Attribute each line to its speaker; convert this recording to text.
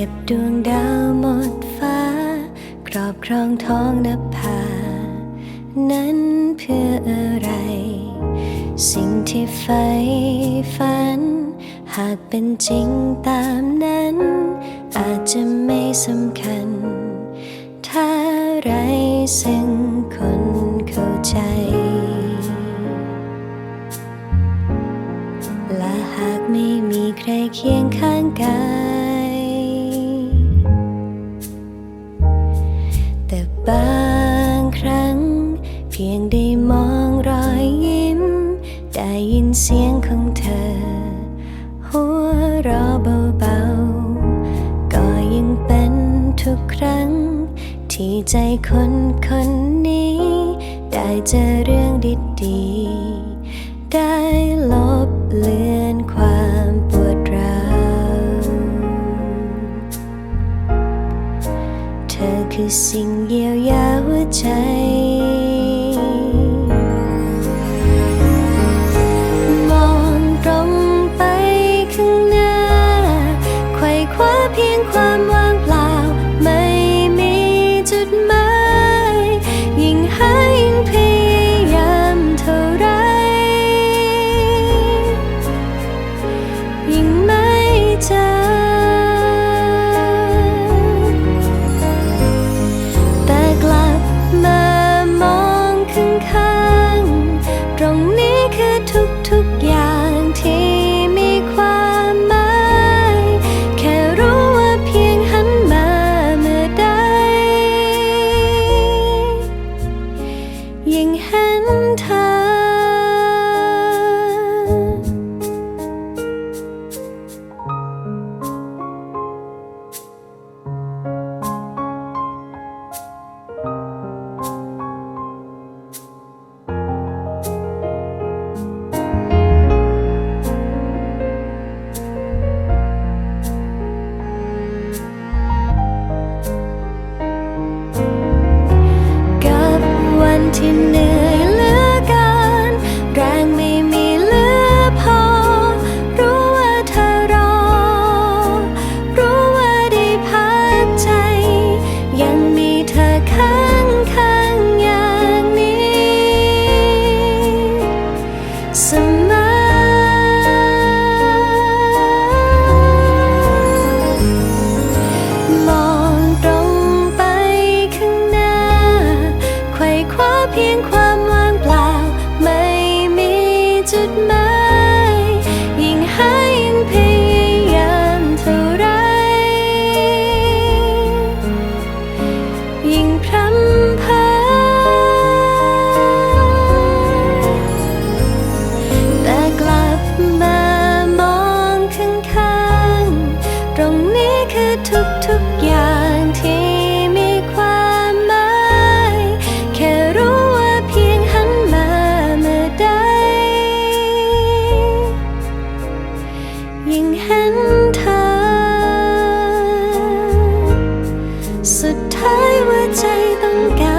Speaker 1: จ็บดวงดาวหมดฟ้า ครอบครองท้องนภา นั้นเพื่ออะไร สิ่งที่ใฝ่ฝัน หากเป็นจริงตามนั้น อาจจะไม่สำคัญ ถ้าไรซึ่งคนเข้าใจและหากไม่มีใครเคียงข้างกา พียงได้มองรอยยิ้ม ได้ยินเสียงของเธอ หัวเราะเบาๆ ก็ยังเป็นทุกครั้ง ที่ใจคนคนนี้ ได้เจอเรื่องดีๆ ได้ลบเลือนความปวดร้าวเธอคือสิ่งเยียวยาหัวใจ ว่คว้า คว้าเพียงความว่างเปล่า ไม่มีจุดหมายยิ่งหายิ่งพยายามเท่าไร ยิ่งพร่ำเพอแต่กลับมามองข้างๆตรงนี้คือทุกๆอย่าง ว่าใจต้องการ